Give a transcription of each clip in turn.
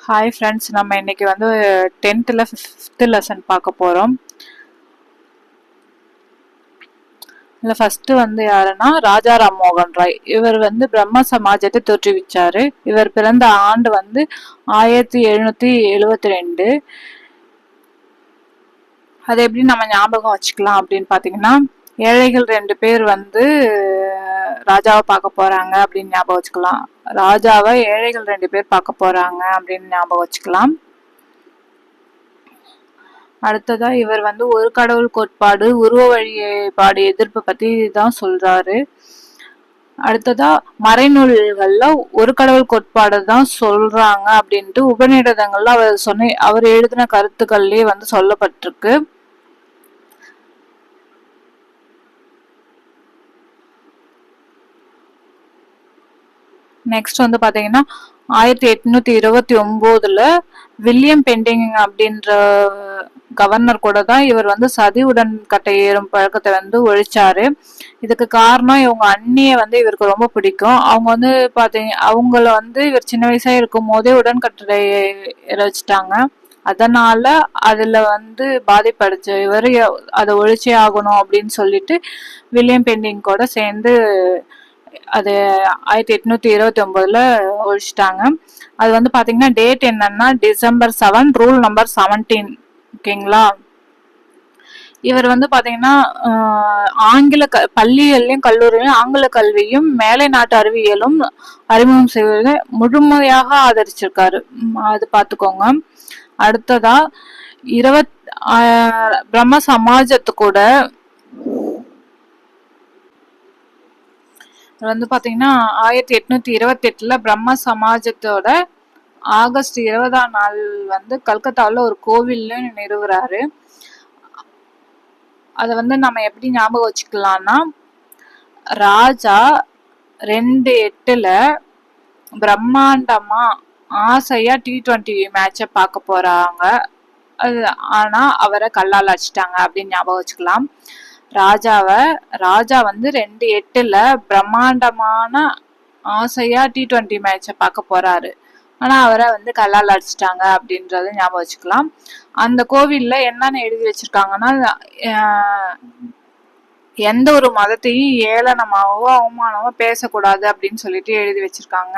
Hi friends நம்ம இன்னைக்கு வந்து டென்த்தில் ஃபிஃப்த்து லெசன் பார்க்க போகிறோம் இதில் ஃபஸ்ட்டு வந்து யாருன்னா ராஜா ராம்மோகன் ராய். இவர் வந்து பிரம்ம சமாஜத்தை தோற்றுவிச்சார். இவர் பிறந்த ஆண்டு வந்து ஆயிரத்தி எழுநூற்றி எழுபத்தி ரெண்டு அதை எப்படி நம்ம ஞாபகம் வச்சுக்கலாம் அப்படின்னு பார்த்தீங்கன்னா ஏழைகள் ரெண்டு பேர் வந்து ராஜாவை பார்க்க போறாங்க அப்படின்னு ஞாபகம் வச்சுக்கலாம். ராஜாவை ஏழைகள் ரெண்டு பேர் பார்க்க போறாங்க அப்படின்னு ஞாபகம் வச்சுக்கலாம். அடுத்ததா இவர் வந்து ஒரு கடவுள் கோட்பாடு உருவ வழிபாடு எதிர்ப்பு பத்தி தான் சொல்றாரு. அடுத்ததா மறைநூல்கள்ல ஒரு கடவுள் கோட்பாடு தான் சொல்றாங்க அப்படின்ட்டு உபநிடதங்கள்ல அவர் சொன்ன அவர் எழுதின கருத்துக்கள்லயே வந்து சொல்லப்பட்டிருக்கு. நெக்ஸ்ட் வந்து பார்த்தீங்கன்னா ஆயிரத்தி எட்நூத்தி இருபத்தி ஒன்பதுல வில்லியம் பெண்டிங் அப்படின்ற கவர்னர் கூட தான் இவர் வந்து சதி உடன்கட்டை ஏறும் பழக்கத்தை வந்து ஒழிச்சாரு. இதுக்கு காரணம் இவங்க அண்ணியை வந்து இவருக்கு ரொம்ப பிடிக்கும். அவங்க வந்து பார்த்தீங்க அவங்கள வந்து இவர் சின்ன வயசா இருக்கும் போதே உடன்கட்டை ஏற வச்சுட்டாங்க. அதனால அதுல வந்து பாதிப்படைச்சு இவர் அதை ஒழிச்சே ஆகணும் அப்படின்னு சொல்லிட்டு வில்லியம் பெண்டிங் கூட சேர்ந்து அது ஆயிரத்தி எட்நூத்தி இருபத்தி ஒன்பதுல ஒழிச்சிட்டாங்க. அது வந்து பாத்தீங்கன்னா டேட் என்னன்னா December seven rule number seventeen ஓகேங்களா? இவர் வந்து பாத்தீங்கன்னா ஆங்கில க பள்ளிகள்லையும் கல்லூரியிலும் ஆங்கில கல்வியும் மேலை நாட்டு அறிவியலும் அறிமுகம் செய்வதை முழுமையாக ஆதரிச்சிருக்காரு. அது பார்த்துக்கோங்க அடுத்ததா இருபத் பிரம்ம சமாஜத்து கூட வந்து பாத்தீங்கன்னா ஆயிரத்தி எட்நூத்தி இருபத்தி எட்டுல பிரம்ம சமாஜத்தோட ஆகஸ்ட் இருபதாம் நாள் வந்து கல்கத்தாவில் ஒரு கோவில்னு நிறுவுறாரு. அதை வந்து நம்ம எப்படி ஞாபகம் வச்சுக்கலாம்னா ராஜா ரெண்டு எட்டுல பிரம்மாண்டமா ஆசையா டி ட்வெண்ட்டி மேட்சை பார்க்க போறாங்க. அது ஆனா அவரை கல்லால் அடிச்சிட்டாங்க அப்படின்னு ஞாபகம் வச்சுக்கலாம். ராஜாவை ராஜா வந்து ரெண்டு எட்டுல பிரம்மாண்டமான ஆசையா டி ட்வெண்ட்டி மேட்சை பார்க்க போறாரு. ஆனா அவரை வந்து கல்லால் அடிச்சிட்டாங்க அப்படின்றத ஞாபகம் வச்சுக்கலாம். அந்த கோவில்ல என்னென்ன எழுதி வச்சிருக்காங்கன்னா எந்த ஒரு மதத்தையும் ஏளனமாவோ அவமானமோ பேசக்கூடாது அப்படின்னு சொல்லிட்டு எழுதி வச்சிருக்காங்க.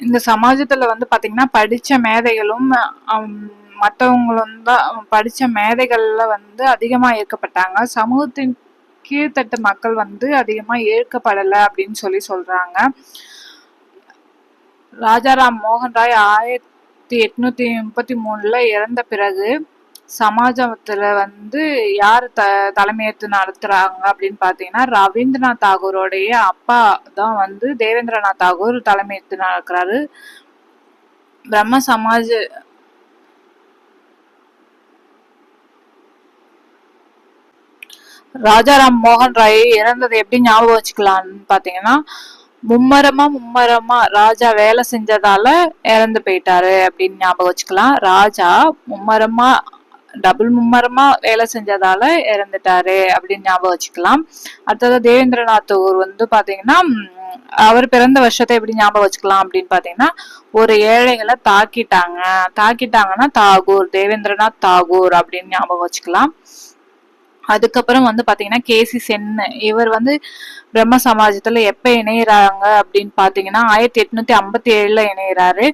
இந்த சமாஜத்துல வந்து பாத்தீங்கன்னா படிச்ச மேதைகளும் மற்றவங்களும் தான் படிச்ச மேதைகள்ல வந்து அதிகமா ஏற்கப்பட்டாங்க. சமூகத்தின் கீழ்த்தட்டு மக்கள் வந்து அதிகமா ஏற்கப்படலை அப்படின்னு சொல்லி சொல்றாங்க. ராஜாராம் மோகன் ராய் ஆயிரத்தி எட்நூத்தி முப்பத்தி மூணுல இறந்த பிறகு சமாஜத்துல வந்து யார் த தலைமையேற்று நடத்துறாங்க அப்படின்னு பாத்தீங்கன்னா ரவீந்திரநாத் தாகூரோடைய அப்பா தான் வந்து தேவேந்திரநாத் தாகூர் தலைமையேற்று நடக்கிறாரு பிரம்ம சமாஜ் ராஜாராம் மோகன் ராய் இறந்ததை எப்படி ஞாபகம் வச்சுக்கலாம்னு பாத்தீங்கன்னா மும்மரமா மும்மரமா ராஜா வேலை செஞ்சதால இறந்து போயிட்டாரு அப்படின்னு ஞாபகம் வச்சுக்கலாம். ராஜா மும்மரமா டபுள் மும்மரமா வேலை செஞ்சதால இறந்துட்டாரு அப்படின்னு ஞாபகம் வச்சுக்கலாம். அடுத்தது தேவேந்திரநாத் ஊர் வந்து பாத்தீங்கன்னா அவர் பிறந்த வருஷத்தை எப்படி ஞாபகம் வச்சுக்கலாம் அப்படின்னு பாத்தீங்கன்னா ஒரு ஏழைகளை தாக்கிட்டாங்க. தாக்கிட்டாங்கன்னா தாகூர் தேவேந்திரநாத் தாகூர் அப்படின்னு ஞாபகம் வச்சுக்கலாம். அதுக்கப்புறம் வந்து பாத்தீங்கன்னா கேசி சென் இவர் வந்து பிரம்ம சமாஜத்துல எப்ப இணையறாங்க அப்படின்னு பாத்தீங்கன்னா ஆயிரத்தி எட்நூத்தி ஐம்பத்தி ஏழுல இணையறாரு.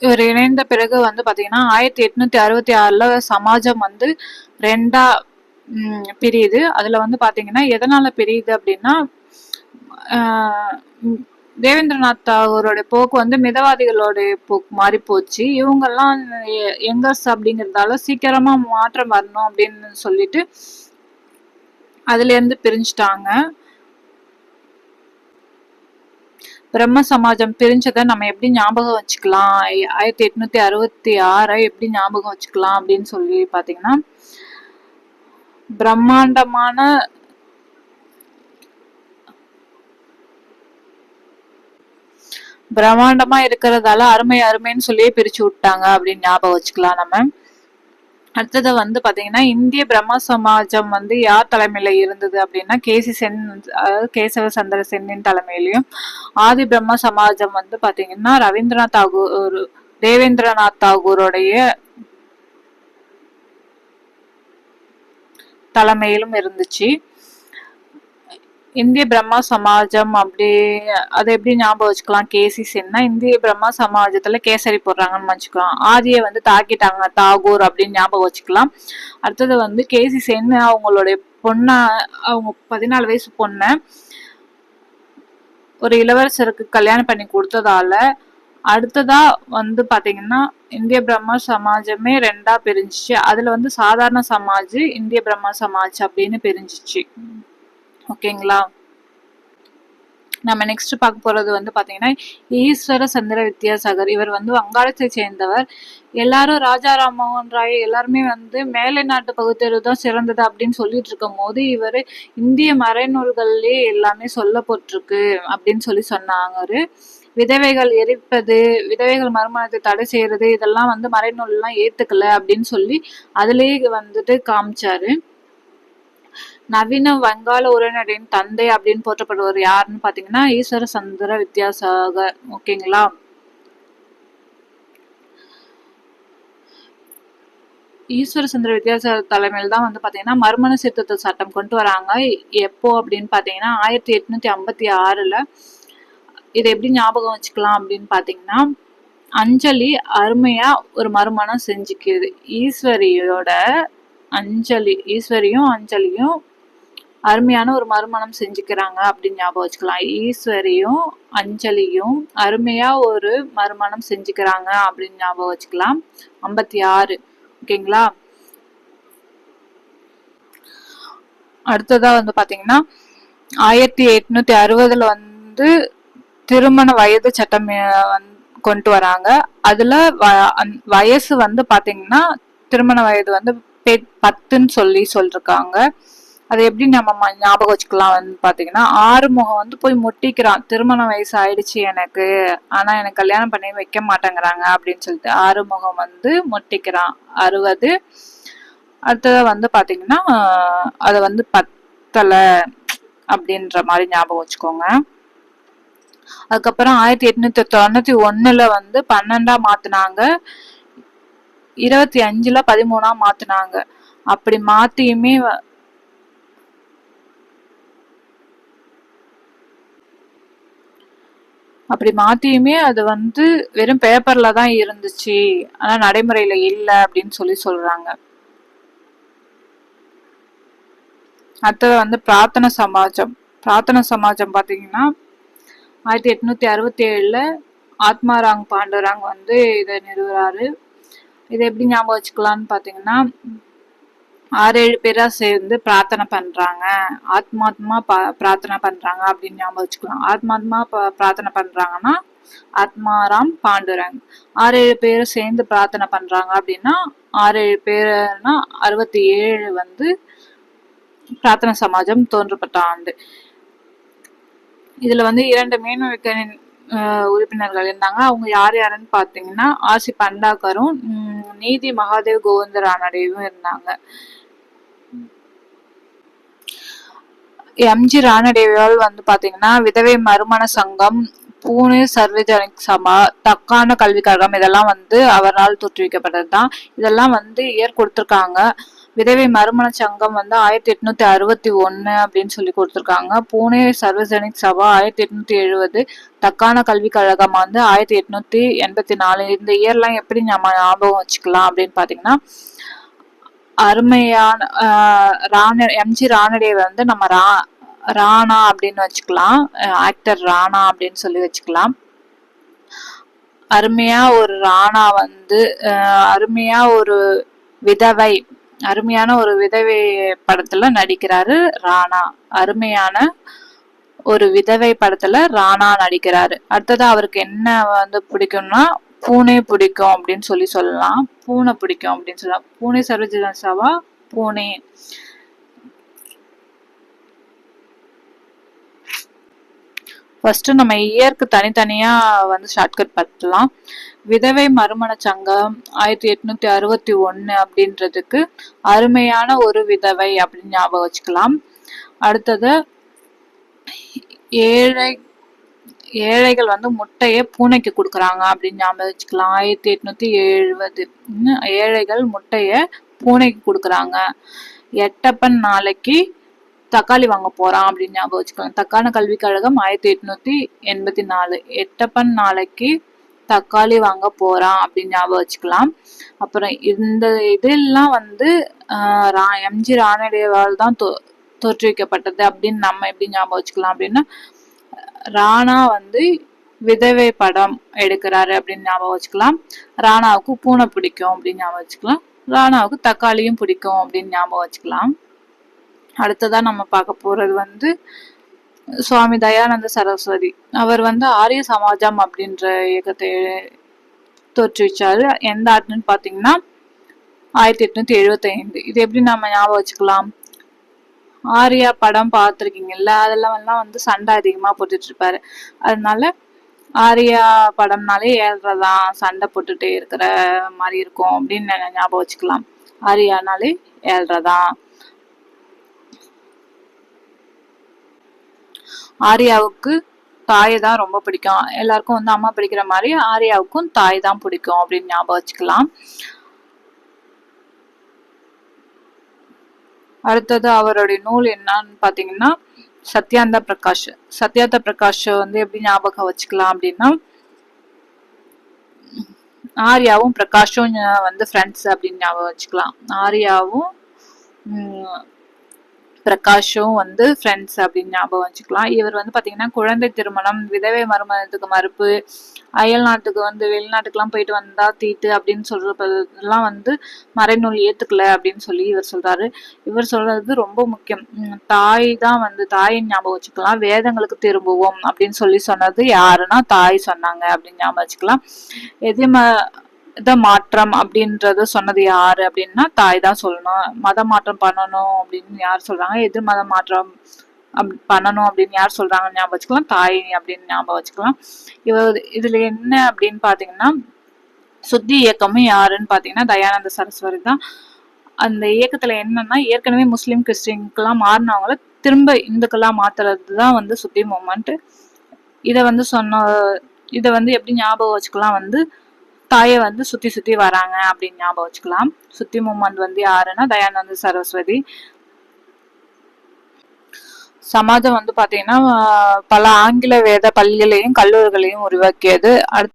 இவர் இணைந்த பிறகு வந்து பார்த்தீங்கன்னா ஆயிரத்தி எட்நூத்தி அறுபத்தி ஆறுல சமாஜம் வந்து ரெண்டா பிரியுது. அதுல வந்து பாத்தீங்கன்னா எதனால பிரியுது அப்படின்னா தேவேந்திரநாத் தாகூரோட போக்கு வந்து மிதவாதிகளோட போக்கு மாறி போச்சு. இவங்கெல்லாம் எங்கர்ஸ் அப்படிங்கறதால சீக்கிரமா மாற்றம் வரணும் அப்படின்னு சொல்லிட்டு அதுல இருந்து பிரிஞ்சுட்டாங்க. பிரம்ம சமாஜம் பிரிஞ்சதை நம்ம எப்படி ஞாபகம் வச்சுக்கலாம்? ஆயிரத்தி எட்நூத்தி அறுபத்தி ஆறை எப்படி ஞாபகம் வச்சுக்கலாம் அப்படின்னு சொல்லி பாத்தீங்கன்னா பிரம்மாண்டமான பிரம்மாண்டமா இருக்கிறதால அருமை அருமைன்னு சொல்லியே பிரிச்சு விட்டாங்க அப்படின்னு ஞாபகம் வச்சுக்கலாம் நம்ம. அடுத்தது வந்து பாத்தீங்கன்னா இந்திய பிரம்ம சமாஜம் வந்து யார் தலைமையில இருந்தது அப்படின்னா கேசி சென் அதாவது கேசவ சந்திர சென்னின் தலைமையிலையும் ஆதி பிரம்ம சமாஜம் வந்து பாத்தீங்கன்னா ரவீந்திரநாத் தாகூர் தேவேந்திரநாத் தாகூருடைய தலைமையிலும் இருந்துச்சு. இந்திய பிரம்மா சமாஜம் அப்படி அதை எப்படி ஞாபகம் வச்சுக்கலாம்? கேசி சென்னா இந்திய பிரம்மா சமாஜத்துல கேசரி போடுறாங்கன்னு வச்சுக்கலாம். ஆதியை வந்து தாக்கிட்டாங்க தாகூர் அப்படின்னு ஞாபகம் வச்சுக்கலாம். அடுத்தது வந்து கேசி சென் அவங்களுடைய பொண்ணா அவங்க பதினாலு வயசு பொண்ண ஒரு இளவரசருக்கு கல்யாணம் பண்ணி கொடுத்ததால அடுத்ததா வந்து பாத்தீங்கன்னா இந்திய பிரம்ம சமாஜமே ரெண்டா பிரிஞ்சிச்சு. அதுல வந்து சாதாரண சமாஜ் இந்திய பிரம்ம சமாஜ் அப்படின்னு பிரிஞ்சிச்சு. ஓகேங்களா? நம்ம நெக்ஸ்ட் பார்க்க போறது வந்து பாத்தீங்கன்னா ஈஸ்வர சந்திர வித்யாசாகர். இவர் வந்து வங்காளத்தை சேர்ந்தவர். எல்லாரும் ராஜா ராம்மோகன் ராய் எல்லாருமே வந்து மேலை நாட்டு பகுத்தறிவு தான் சிறந்தது அப்படின்னு சொல்லிட்டு இருக்கும் போது இவர் இந்திய மறைநூல்கள்லயே எல்லாமே சொல்லப்பட்டிருக்கு அப்படின்னு சொல்லி சொன்னாங்க விதவைகள் எரிப்பது விதவைகள் மறுமணத்தை தடை செய்யறது இதெல்லாம் வந்து மறைநூல்லாம் ஏத்துக்கல அப்படின்னு சொல்லி அதுலயே வந்துட்டு காமிச்சாரு. நவீன வங்காள உரைநடையின் தந்தை அப்படின்னு போற்றப்படுவர் யாருன்னு பாத்தீங்கன்னா ஈஸ்வர சந்திர வித்யாசாகர் ஓகேங்களா? ஈஸ்வர சந்திர வித்யாசாகர் தலைமையில் தான் வந்து பார்த்தீங்கன்னா மர்மண சீர்திருத்த சட்டம் கொண்டு வராங்க. எப்போ அப்படின்னு பார்த்தீங்கன்னா ஆயிரத்தி எட்நூத்தி ஐம்பத்தி ஆறில். இதை எப்படி ஞாபகம் வச்சுக்கலாம் அப்படின்னு பார்த்தீங்கன்னா அஞ்சலி அருமையா ஒரு மறுமணம் செஞ்சுக்கிறது ஈஸ்வரியோட அஞ்சலி ஈஸ்வரியும் அஞ்சலியும் அருமையான ஒரு மறுமணம் செஞ்சுக்கிறாங்க அப்படின்னு ஞாபகம் வச்சுக்கலாம். ஈஸ்வரியும் அஞ்சலியும் அருமையா ஒரு மறுமணம் செஞ்சுக்கிறாங்க அப்படின்னு ஞாபகம் வச்சுக்கலாம். ஐம்பத்தி ஆறு. ஓகேங்களா? அடுத்ததா வந்து பாத்தீங்கன்னா ஆயிரத்தி எட்நூத்தி அறுபதுல வந்து திருமண வயது சட்டம் கொண்டு வராங்க. அதுல வயசு வந்து பாத்தீங்கன்னா திருமண வயது வந்து பத்துன்னு சொல்லி சொல்லிருக்காங்க. அதை எப்படி நம்ம ஞாபகம் வச்சுக்கலாம் வந்து பார்த்தீங்கன்னா ஆறுமுகம் வந்து போய் முட்டிக்கிறான். திருமண வயசு ஆயிடுச்சு எனக்கு. ஆனால் எனக்கு கல்யாணம் பண்ணி வைக்க மாட்டேங்கிறாங்க அப்படின்னு சொல்லிட்டு ஆறுமுகம் வந்து முட்டிக்கிறான். அறுபது அடுத்தது வந்து பார்த்தீங்கன்னா அதை வந்து பத்தலை அப்படின்ற மாதிரி ஞாபகம் வச்சுக்கோங்க. அதுக்கப்புறம் ஆயிரத்தி எட்நூத்தி தொண்ணூத்தி ஒண்ணுல வந்து பன்னெண்டா மாத்தினாங்க. இருபத்தி அஞ்சுல பதிமூணா மாத்தினாங்க. அப்படி மாத்தியுமே அப்படி மாத்தியுமே அது வந்து வெறும் பேப்பர்ல தான் இருந்துச்சு. ஆனா நடைமுறையில இல்ல அப்படின்னு சொல்லி சொல்றாங்க. அடுத்தது வந்து பிரார்த்தனை சமாஜம். பிரார்த்தனை சமாஜம் பாத்தீங்கன்னா ஆயிரத்தி எட்நூத்தி அறுபத்தி ஏழுல ஆத்மாராங் பாண்டுராங் வந்து இதை நிறுவுறாரு. இதை எப்படி ஞாபகம் வச்சுக்கலாம்னு பாத்தீங்கன்னா ஆறு ஏழு பேரா சேர்ந்து பிரார்த்தனை பண்றாங்க. ஆத்மாத்மா பிரார்த்தனை பண்றாங்க அப்படின்னு ஞாபகம் வச்சுக்கலாம் ஆத்மாத்மா பிரார்த்தனை பண்றாங்கன்னா ஆத்மாராம் பாண்டுரங். ஆறு ஏழு பேர் சேர்ந்து பிரார்த்தனை பண்றாங்க அப்படின்னா ஆறு ஏழு பேர்னா அறுபத்தி ஏழு வந்து பிரார்த்தனை சமாஜம் தோன்றப்பட்ட ஆண்டு. இதுல வந்து இரண்டு மீனவிக்க உறுப்பினர்கள் இருந்தாங்க. அவங்க யார் யாருன்னு பாத்தீங்கன்னா ஆசி பண்டாக்கரும் நீதி மகாதேவ் கோவிந்தரானடையும் இருந்தாங்க. எம்ஜி ராணடேவால் வந்து பாத்தீங்கன்னா விதவை மறுமண சங்கம் பூனே சர்வஜனிக் சபா தக்கான கல்வி கழகம் இதெல்லாம் வந்து அவரால் தோற்றுவிக்கப்பட்டது தான் இதெல்லாம் வந்து இயர் கொடுத்துருக்காங்க. விதவை மறுமண சங்கம் வந்து ஆயிரத்தி எட்நூத்தி அறுபத்தி ஒன்னு அப்படின்னு சொல்லி கொடுத்துருக்காங்க. பூனே சர்வஜனிக் சபா ஆயிரத்தி எட்நூத்தி எழுபது தக்கான கல்வி கழகம் வந்து ஆயிரத்தி எட்நூத்தி எண்பத்தி நாலு இந்த இயர்லாம் எப்படி நம்ம ஞாபகம் வச்சுக்கலாம் அப்படின்னு பாத்தீங்கன்னா அருமையான ராண எம்ஜி ராணடே வந்து நம்ம ரா ராணா அப்படின்னு வச்சுக்கலாம். ஆக்டர் ராணா அப்படின்னு சொல்லி வச்சுக்கலாம். அருமையா ஒரு ராணா வந்து அருமையா ஒரு விதவை அருமையான ஒரு விதவை படத்துல நடிக்கிறாரு ராணா. அருமையான ஒரு விதவை படத்துல ராணா நடிக்கிறாரு. அடுத்தது அவருக்கு என்ன வந்து பிடிக்கும்னா பூனை பிடிக்கும் அப்படின்னு சொல்லி சொல்லலாம். பூனை பிடிக்கும் அப்படின்னு சொல்லலாம். பூனை சர்வஜனசாவா பூனை. ஃபர்ஸ்ட் நம்ம இயருக்கு தனித்தனியா வந்து ஷார்ட்கட் பார்த்துலாம் விதவை மறுமண சங்கம் ஆயிரத்தி எட்நூத்தி அறுபத்தி ஒன்னு அப்படின்றதுக்கு அருமையான ஒரு விதவை அப்படின்னு ஞாபகம் வச்சுக்கலாம். அடுத்தது ஏழை ஏழைகள் வந்து முட்டையை பூனைக்கு கொடுக்குறாங்க அப்படின்னு ஞாபகம் வச்சுக்கலாம். ஆயிரத்தி எட்நூத்தி எழுபது. ஏழைகள் முட்டையை பூனைக்கு கொடுக்குறாங்க. எட்டப்பன் நாளைக்கு தக்காளி வாங்க போறான் அப்படின்னு ஞாபகம் வச்சுக்கலாம். தக்கான கல்விக் கழகம் ஆயிரத்தி எட்நூத்தி எண்பத்தி நாலு எட்டப்பன் நாளைக்கு தக்காளி வாங்க போறான் அப்படின்னு ஞாபகம் வச்சுக்கலாம். அப்புறம் இந்த இதெல்லாம் வந்து எம்ஜி ராணடேவால் தான் தோ தோற்றுவிக்கப்பட்டது அப்படின்னு நம்ம எப்படி ஞாபகம் வச்சுக்கலாம் அப்படின்னா ராணா வந்து விதவை படம் எடுக்கிறாரு அப்படின்னு ஞாபகம் வச்சுக்கலாம். ராணாவுக்கு பூனை பிடிக்கும் அப்படின்னு ஞாபகம் வச்சுக்கலாம். ராணாவுக்கு தக்காளியும் பிடிக்கும் அப்படின்னு ஞாபகம் வச்சுக்கலாம். அடுத்ததான் நம்ம பார்க்க போறது வந்து சுவாமி தயானந்த சரஸ்வதி. அவர் வந்து ஆரிய சமாஜம் அப்படின்ற இயக்கத்தை தோற்றுவிச்சாரு எந்த ஆண்டுன்னு பாத்தீங்கன்னா ஆயிரத்தி எட்நூத்தி எழுபத்தி ஐந்து. இது எப்படி நம்ம ஞாபகம் வச்சுக்கலாம்? ஆரியா படம் பார்த்துருக்கீங்கல்ல அதெல்லாம் எல்லாம் வந்து சண்டை அதிகமா போட்டுட்டு இருப்பாரு. அதனால ஆரியா படம்னாலே ஏழ்றதான் சண்டை போட்டுட்டே இருக்கிற மாதிரி இருக்கும் அப்படின்னு ஞாபகம் வச்சுக்கலாம். ஆரியானாலே ஏழ்றதான் ஆரியாவுக்கு தாயை தான் ரொம்ப பிடிக்கும். எல்லாருக்கும் வந்து அம்மா பிடிக்கிற மாதிரி ஆரியாவுக்கும் தாய் தான் பிடிக்கும் அப்படின்னு ஞாபகம் வச்சுக்கலாம். அடுத்தது அவருடைய நூல் என்னன்னு பாத்தீங்கன்னா சத்யாந்த பிரகாஷ். சத்யாந்த பிரகாஷ் வந்து எப்படி ஞாபகம் வச்சுக்கலாம் அப்படின்னா ஆர்யாவும் பிரகாஷும் வந்து ஃப்ரெண்ட்ஸ் அப்படின்னு ஞாபகம் வச்சுக்கலாம். ஆர்யாவும் பிரகாஷும் வந்து ஃப்ரெண்ட்ஸ் அப்படின்னு ஞாபகம் வச்சுக்கலாம். இவர் வந்து பார்த்தீங்கன்னா குழந்தை திருமணம் விதவை மருமணத்துக்கு மறுப்பு அயல் நாட்டுக்கு வந்து வெளிநாட்டுக்கெல்லாம் போயிட்டு வந்தா தீட்டு அப்படின்னு சொல்றதெல்லாம் வந்து மறைநூல் ஏத்துக்கல அப்படின்னு சொல்லி இவர் சொல்றாரு. இவர் சொல்றது ரொம்ப முக்கியம். தாய் தான் வந்து தாயின் ஞாபகம் வச்சுக்கலாம். வேதங்களுக்கு திரும்புவோம் அப்படின்னு சொல்லி சொன்னது யாருன்னா தாய் சொன்னாங்க அப்படின்னு ஞாபகம் வச்சுக்கலாம். எதிம மத மாற்றம் அப்படின்றத சொன்னது யாரு அப்படின்னா தாய் தான் சொல்லணும். மத மாற்றம் பண்ணணும் அப்படின்னு யார் சொல்றாங்க? எதிர் மத மாற்றம் பண்ணணும் அப்படின்னு யார் சொல்றாங்க ஞாபகம் வச்சுக்கலாம். தாய் அப்படின்னு ஞாபகம் வச்சுக்கலாம். இவ இதுல என்ன அப்படின்னு பாத்தீங்கன்னா சுத்தி இயக்கமும் யாருன்னு பாத்தீங்கன்னா தயானந்த சரஸ்வதி தான். அந்த இயக்கத்துல என்னன்னா ஏற்கனவே முஸ்லீம் கிறிஸ்டின்க்கெல்லாம் மாறினவங்கள திரும்ப இந்துக்கெல்லாம் மாத்துறது தான் வந்து சுத்தி மூமெண்ட். இதை வந்து சொன்ன இதை வந்து எப்படி ஞாபகம் வச்சுக்கலாம் வந்து தாயை வந்து சுத்தி சுத்தி வராங்க அப்படின்னு ஞாபகம் வச்சுக்கலாம். சுத்தி மூமெண்ட் வந்து யாருன்னா தயானந்த சரஸ்வதி. சமாஜம் வந்து பாத்தீங்கன்னா பல ஆங்கில வேத பள்ளிகளையும் கல்லூரிகளையும் உருவாக்கியது. அடுத்து